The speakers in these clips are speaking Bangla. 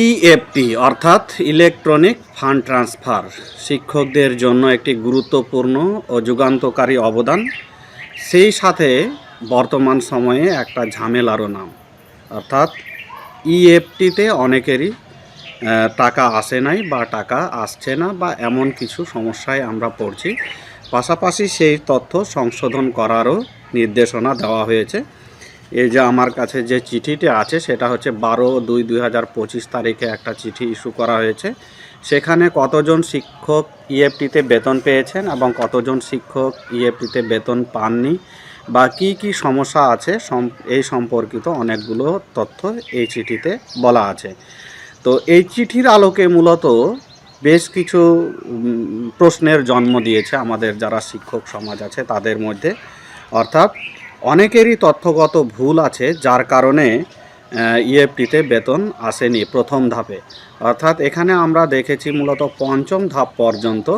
ইএফটি অর্থাৎ ইলেকট্রনিক ফান্ড ট্রান্সফার, শিক্ষকদের জন্য একটি গুরুত্বপূর্ণ ও যুগান্তকারী অবদান। সেই সাথে বর্তমান সময়ে একটা ঝামেলারও নাম, অর্থাৎ ইএফটিতে অনেকেরই টাকা আসে নাই বা টাকা আসছে না বা এমন কিছু সমস্যায় আমরা পড়ছি। পাশাপাশি সেই তথ্য সংশোধন করারও নির্দেশনা দেওয়া হয়েছে। এই যে আমার কাছে যে চিঠিটি আছে, সেটা হচ্ছে বারো দুই দুই হাজার পঁচিশ তারিখে একটা চিঠি ইস্যু করা হয়েছে। সেখানে কতজন শিক্ষক ইএফটিতে বেতন পেয়েছেন এবং কতজন শিক্ষক ইএফটিতে বেতন পাননি বা কি কি সমস্যা আছে এই সম্পর্কিত অনেকগুলো তথ্য এই চিঠিতে বলা আছে। তো এই চিঠির আলোকে মূলত বেশ কিছু প্রশ্নের জন্ম দিয়েছে আমাদের যারা শিক্ষক সমাজ আছে, তাদের মধ্যে। অর্থাৎ অনেকেরই তথ্যগত ভুল আছে, যার কারণে ইএফটিতে বেতন আসেনি প্রথম ধাপে। অর্থাৎ এখানে আমরা দেখেছি মূলত পঞ্চম ধাপ পর্যন্ত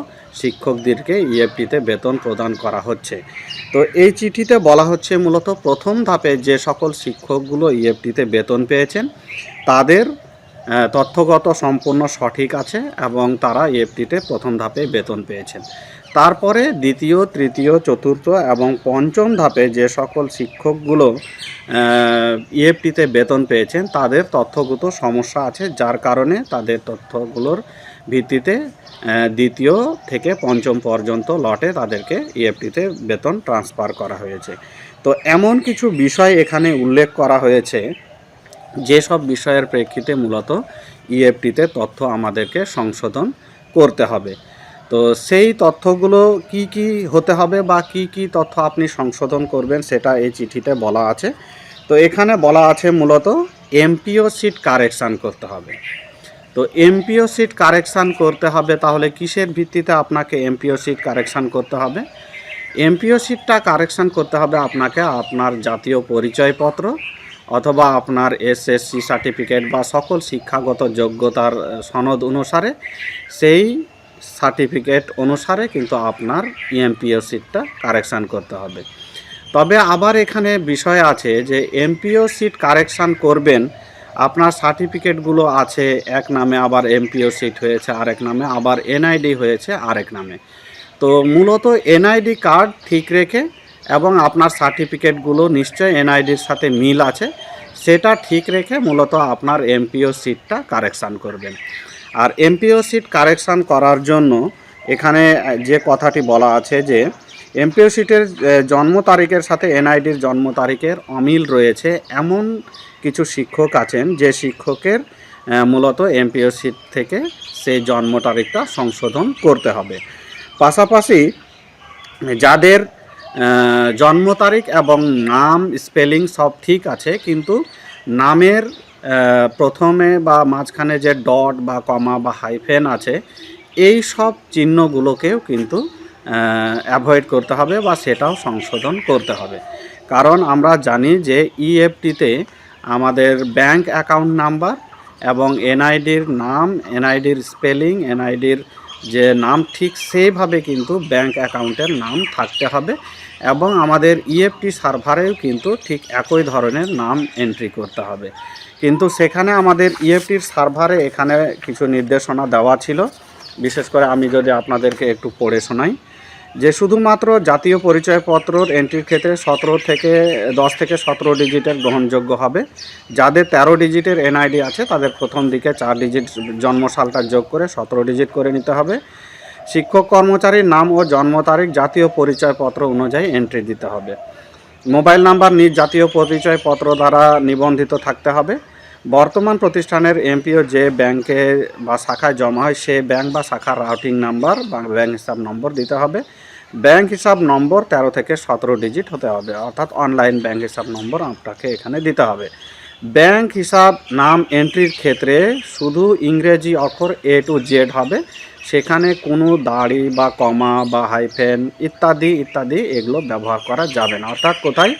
শিক্ষকদেরকে ইএফটিতে বেতন প্রদান করা হচ্ছে। তো এই চিঠিতে বলা হচ্ছে মূলত প্রথম ধাপে যে সকল শিক্ষকগুলো ইএফটিতে বেতন পেয়েছেন, তাদের তথ্যগত সম্পূর্ণ সঠিক আছে এবং তারা ইএফটিতে প্রথম ধাপে বেতন পেয়েছেন। তারপরে দ্বিতীয়, তৃতীয়, চতুর্থ এবং পঞ্চম ধাপে যে সকল শিক্ষকগুলো ইএফটিতে বেতন পেয়েছেন, তাদের তথ্যগত সমস্যা আছে, যার কারণে তাদের তথ্যগুলোর ভিত্তিতে দ্বিতীয় থেকে পঞ্চম পর্যন্ত লটে তাদেরকে ইএফটিতে বেতন ট্রান্সফার করা হয়েছে। তো এমন কিছু বিষয় এখানে উল্লেখ করা হয়েছে যেসব বিষয়ের প্রেক্ষিতে মূলত ইএফটিতে তথ্য আমাদেরকে সংশোধন করতে হবে। তো সেই তথ্যগুলো কি কি হতে হবে বা কি কি তথ্য আপনি সংশোধন করবেন সেটা এই চিঠিতে বলা আছে। তো এখানে বলা আছে মূলত এমপিও সিট কারেকশান করতে হবে। তো এমপিও সিট কারেকশান করতে হবে তাহলে কিসের ভিত্তিতে আপনাকে এমপিও সিট কারেকশান করতে হবে? এমপিও সিটটা কারেকশান করতে হবে আপনাকে আপনার জাতীয় পরিচয়পত্র অথবা আপনার এসএসসি সার্টিফিকেট বা সকল শিক্ষাগত যোগ্যতার সনদ অনুসারে, সেই সার্টিফিকেট অনুসারে কিন্তু আপনার ইএমপিও সিটটা কারেকশান করতে হবে। তবে আবার এখানে বিষয় আছে যে, এমপিও সিট কারেকশান করবেন, আপনার সার্টিফিকেটগুলো আছে, এক নামে আবার এমপিও সিট হয়েছে, আরেক নামে, আবার এনআইডি হয়েছে, আরেক নামে। তো মূলত এনআইডি কার্ড ঠিক রেখে এবং আপনার সার্টিফিকেটগুলো নিশ্চয়ই এনআইডির সাথে মিল আছে। সেটা ঠিক রেখে মূলত আপনার এমপিও সিটটা কারেকশান করবেন। আর এমপিও সিট কারেকশান করার জন্য এখানে যে কথাটি বলা আছে যে, এমপিও সিটের জন্ম তারিখের সাথে এনআইডির জন্ম তারিখের অমিল রয়েছে এমন কিছু শিক্ষক আছেন যে শিক্ষকের মূলত এমপিও সিট থেকে সেই জন্ম তারিখটা সংশোধন করতে হবে। পাশাপাশি যাদের জন্ম তারিখ এবং নাম, স্পেলিং সব ঠিক আছে, কিন্তু নামের প্রথমে বা মাঝখানে যে ডট বা কমা বা হাইফেন আছে, এই সব চিহ্নগুলোকেও কিন্তু অ্যাভয়েড করতে হবে বা সেটাও সংশোধন করতে হবে। কারণ আমরা জানি যে ইএফটিতে আমাদের ব্যাংক অ্যাকাউন্ট নাম্বার এবং এনআইডির নাম এনআইডির স্পেলিং এনআইডির যে নাম ঠিক সেইভাবে কিন্তু ব্যাংক অ্যাকাউন্টের নাম থাকতে হবে এবং আমাদের ইএফটি সার্ভারেও কিন্তু ঠিক একই ধরনের নাম এন্ট্রি করতে হবে। কিন্তু সেখানে আমাদের ইএফটির সার্ভারে এখানে কিছু নির্দেশনা দেওয়া ছিল। বিশেষ করে আমি যদি আপনাদেরকে একটু পড়ে শোনাই। যে শুধুমাত্র জাতীয় পরিচয়পত্রর এন্ট্রির ক্ষেত্রে সতেরো থেকে দশ থেকে সতেরো ডিজিটের গ্রহণযোগ্য হবে। যাদের তেরো ডিজিটের এনআইডি আছে, তাদের প্রথম দিকে চার ডিজিট জন্মসালটা যোগ করে সতেরো ডিজিট করে নিতে হবে। শিক্ষক কর্মচারীর নাম ও জন্ম তারিখ, জাতীয় পরিচয়পত্র অনুযায়ী এন্ট্রি দিতে হবে। মোবাইল নাম্বার নিজ জাতীয় পরিচয়পত্র দ্বারা নিবন্ধিত থাকতে হবে। বর্তমান প্রতিষ্ঠানের এমপিও যে ব্যাংকে বা শাখায় জমা হয়, সে ব্যাংক বা শাখার রাউটিং নাম্বার বা ব্যাংক হিসাব নম্বর দিতে হবে। ব্যাংক হিসাব নম্বর তেরো থেকে সতেরো ডিজিট হতে হবে, অর্থাৎ অনলাইন ব্যাংক হিসাব নম্বর আপনাকে এখানে দিতে হবে। ব্যাংক হিসাব নাম এন্ট্রির ক্ষেত্রে শুধু ইংরেজি অক্ষর এ টু জেড হবে, সেখানে কোনো দাড়ি বা কমা বা হাইফেন ইত্যাদি ইত্যাদি এগুলো ব্যবহার করা যাবে না। অর্থাৎ কোথায়?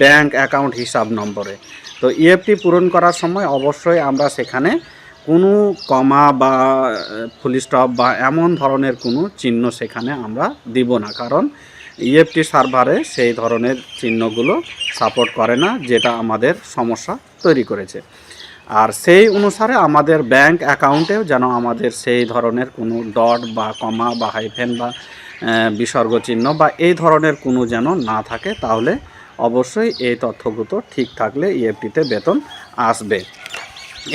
ব্যাংক অ্যাকাউন্ট হিসাব নম্বরে। তো ইএফটি পূরণ করার সময় অবশ্যই আমরা সেখানে কোনো কমা বা ফুল স্টপ বা এমন ধরনের কোনো চিহ্ন সেখানে আমরা দিব না। কারণ ইএফটি সার্ভারে সেই ধরনের চিহ্নগুলো সাপোর্ট করে না, যেটা আমাদের সমস্যা তৈরি করেছে। আর সেই অনুসারে আমাদের ব্যাংক অ্যাকাউন্টেও যেন আমাদের সেই ধরনের কোনো ডট বা কমা বা হাইফেন বা বিসর্গ চিহ্ন বা এই ধরনের কোনো যেন না থাকে, তাহলে অবশ্যই এই তথ্যগুলো ঠিক থাকলে ইএফটিতে বেতন আসবে।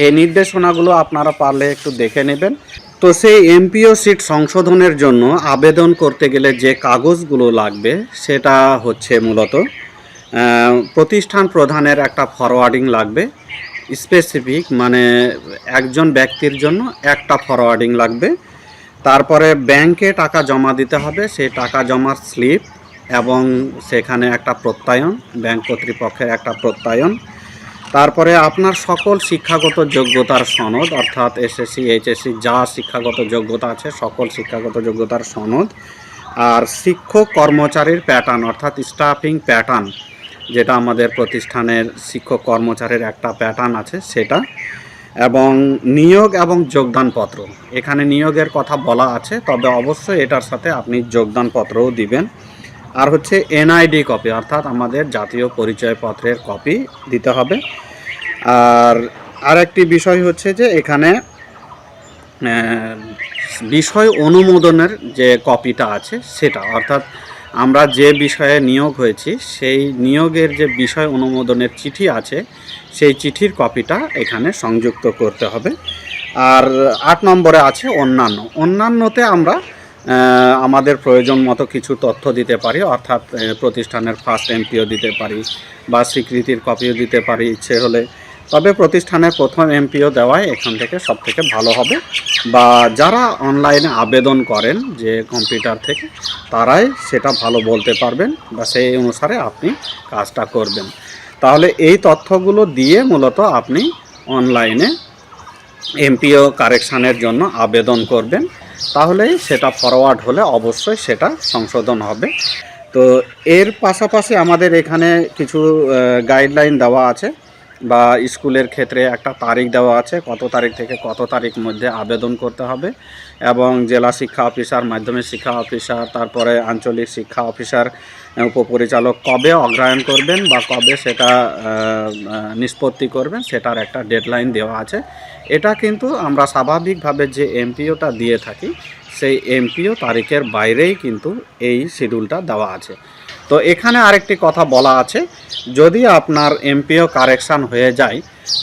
এই নির্দেশনাগুলো আপনারা পারলে একটু দেখে নেবেন। তো সেই এমপিও সিট সংশোধনের জন্য আবেদন করতে গেলে যে কাগজগুলো লাগবে, সেটা হচ্ছে মূলত প্রতিষ্ঠান প্রধানের একটা ফরওয়ার্ডিং লাগবে। স্পেসিফিক মানে একজন ব্যক্তির জন্য একটা ফরওয়ার্ডিং লাগবে। তারপরে ব্যাংকে টাকা জমা দিতে হবে, সেই টাকা জমার স্লিপ এবং সেখানে একটা প্রত্যয়ন, ব্যাংক কর্তৃপক্ষের একটা প্রত্যয়ন। তারপরে আপনার সকল শিক্ষাগত যোগ্যতার সনদ, অর্থাৎ এসএসসি এইচএসসি যা শিক্ষাগত যোগ্যতা আছে, সকল শিক্ষাগত যোগ্যতার সনদ। আর শিক্ষক কর্মচারীর প্যাটার্ন অর্থাৎ স্টাফিং প্যাটার্ন যেটা আমাদের প্রতিষ্ঠানের শিক্ষক কর্মচারীর একটা প্যাটার্ন আছে সেটা। এবং নিয়োগ এবং যোগদানপত্র, এখানে নিয়োগের কথা বলা আছে, তবে অবশ্যই এটার সাথে আপনি যোগদানপত্রও দিবেন। আর হচ্ছে এনআইডি কপি অর্থাৎ আমাদের জাতীয় পরিচয়পত্রের কপি দিতে হবে। আর আরেকটি বিষয় হচ্ছে যে এখানে বিষয় অনুমোদনের যে কপিটা আছে সেটা, অর্থাৎ আমরা যে বিষয়ে নিয়োগ হয়েছি, সেই নিয়োগের যে বিষয় অনুমোদনের চিঠি আছে, সেই চিঠির কপিটা এখানে সংযুক্ত করতে হবে। আর আট নম্বরে আছে অন্যান্য। অন্যান্যতে আমরা আমাদের প্রয়োজন মতো কিছু তথ্য দিতে পারি, অর্থাৎ প্রতিষ্ঠানের ফার্স্ট এমপিও দিতে পারি বা স্বীকৃতির কপিও দিতে পারি ইচ্ছে হলে। তবে প্রতিষ্ঠানের প্রথম এমপিও দেওয়াই এখান থেকে সব থেকে ভালো হবে বা যারা অনলাইনে আবেদন করেন যে কম্পিউটার থেকে, তারাই সেটা ভালো বলতে পারবেন বা সেই অনুসারে আপনি কাজটা করবেন। তাহলে এই তথ্যগুলো দিয়ে মূলত আপনি অনলাইনে এমপিও কারেকশানের জন্য আবেদন করবেন। তাহলেই সেটা ফরওয়ার্ড হলে অবশ্যই সেটা সংশোধন হবে। তো এর পাশাপাশি আমাদের এখানে কিছু গাইডলাইন দেওয়া আছে। বা স্কুলের ক্ষেত্রে একটা তারিখ দেওয়া আছে, কত তারিখ থেকে কত তারিখ মধ্যে আবেদন করতে হবে এবং জেলা শিক্ষা অফিসার, মাধ্যমিক শিক্ষা অফিসার, তারপরে আঞ্চলিক শিক্ষা অফিসার উপপরিচালক কবে অগ্রায়ণ করবেন বা কবে সেটা নিষ্পত্তি করবেন সেটার একটা ডেডলাইন দেওয়া আছে। এটা কিন্তু আমরা স্বাভাবিকভাবে যে এমপিওটা দিয়ে থাকি, সেই এমপিও তারিখের বাইরেই কিন্তু এই শিডিউলটা দেওয়া আছে। তো এখানে আরেকটি কথা বলা আছে, যদি আপনার এমপিও কারেকশান হয়ে যায়,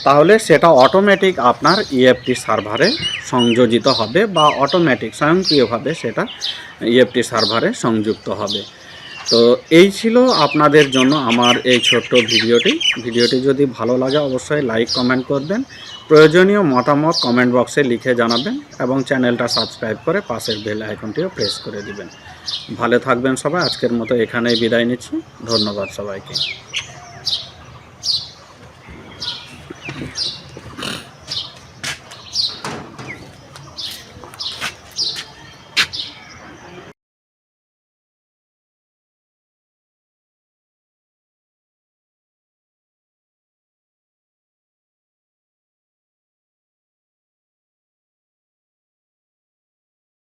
তাহলে সেটা অটোমেটিক আপনার ইএফটি সার্ভারে সংযোজিত হবে বা অটোমেটিক স্বয়ংক্রিয়ভাবে সেটা ইএফটি সার্ভারে সংযুক্ত হবে। তো এই ছিল আপনাদের জন্য আমার এই ছোট্ট ভিডিওটি। ভিডিওটি যদি ভালো লাগে অবশ্যই লাইক কমেন্ট করবেন প্রয়োজনীয় মতামত কমেন্ট বক্সে লিখে জানাবেন এবং চ্যানেলটা সাবস্ক্রাইব করে পাশের বেল আইকনটিও প্রেস করে দিবেন। ভালো থাকবেন সবাই, আজকের মতো এখানেই বিদায় নিচ্ছি। ধন্যবাদ সবাইকে।